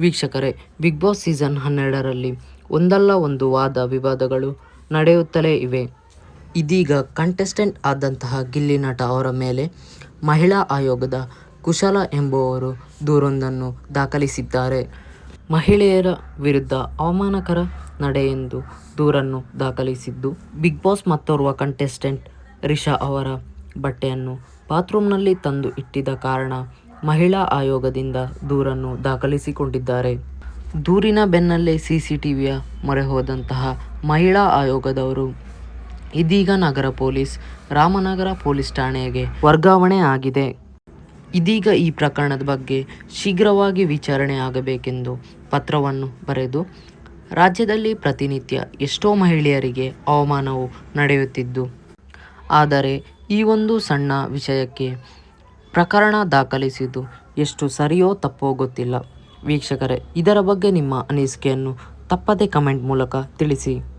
ವೀಕ್ಷಕರೇ big boss season ಹನ್ನೆರಡರಲ್ಲಿ ಒಂದಲ್ಲ ಒಂದು ವಾದ ವಿವಾದಗಳು ನಡೆಯುತ್ತಲೇ ಇವೆ. ಇದೀಗ ಕಂಟೆಸ್ಟೆಂಟ್ ಆದಂತಹ ಗಿಲ್ಲಿ ನಟ ಅವರ ಮೇಲೆ ಮಹಿಳಾ ಆಯೋಗದ ಕುಶಲ ಎಂಬುವವರು ದೂರೊಂದನ್ನು ದಾಖಲಿಸಿದ್ದಾರೆ. ಮಹಿಳೆಯರ ವಿರುದ್ಧ ಅವಮಾನಕರ ನಡೆ ಎಂದು ದೂರನ್ನು ದಾಖಲಿಸಿದ್ದು ಬಿಗ್ ಬಾಸ್ ಮತ್ತೋರ್ವ ಕಂಟೆಸ್ಟೆಂಟ್ ರಿಷಾ ಅವರ ಬಟ್ಟೆಯನ್ನು ಬಾತ್ರೂಮ್ನಲ್ಲಿ ತಂದು ಇಟ್ಟಿದ್ದ ಕಾರಣ ಮಹಿಳಾ ಆಯೋಗದಿಂದ ದೂರನ್ನು ದಾಖಲಿಸಿಕೊಂಡಿದ್ದಾರೆ. ದೂರಿನ ಬೆನ್ನಲ್ಲೇ ಸಿಸಿಟಿವಿಯ ಮೊರೆ ಹೋದಂತಹ ಮಹಿಳಾ ಆಯೋಗದವರು ಇದೀಗ ನಗರ ಪೊಲೀಸ್, ರಾಮನಗರ ಪೊಲೀಸ್ ಠಾಣೆಗೆ ವರ್ಗಾವಣೆ ಆಗಿದೆ. ಇದೀಗ ಈ ಪ್ರಕರಣದ ಬಗ್ಗೆ ಶೀಘ್ರವಾಗಿ ವಿಚಾರಣೆ ಆಗಬೇಕೆಂದು ಪತ್ರವನ್ನು ಬರೆದು, ರಾಜ್ಯದಲ್ಲಿ ಪ್ರತಿನಿತ್ಯ ಎಷ್ಟೋ ಮಹಿಳೆಯರಿಗೆ ಅವಮಾನವು ನಡೆಯುತ್ತಿದ್ದು, ಆದರೆ ಈ ಒಂದು ಸಣ್ಣ ವಿಷಯಕ್ಕೆ ಪ್ರಕರಣ ದಾಖಲಿಸಿದ್ದು ಎಷ್ಟು ಸರಿಯೋ ತಪ್ಪೋ ಗೊತ್ತಿಲ್ಲ. ವೀಕ್ಷಕರೇ, ಇದರ ಬಗ್ಗೆ ನಿಮ್ಮ ಅನಿಸಿಕೆಯನ್ನು ತಪ್ಪದೇ ಕಮೆಂಟ್ ಮೂಲಕ ತಿಳಿಸಿ.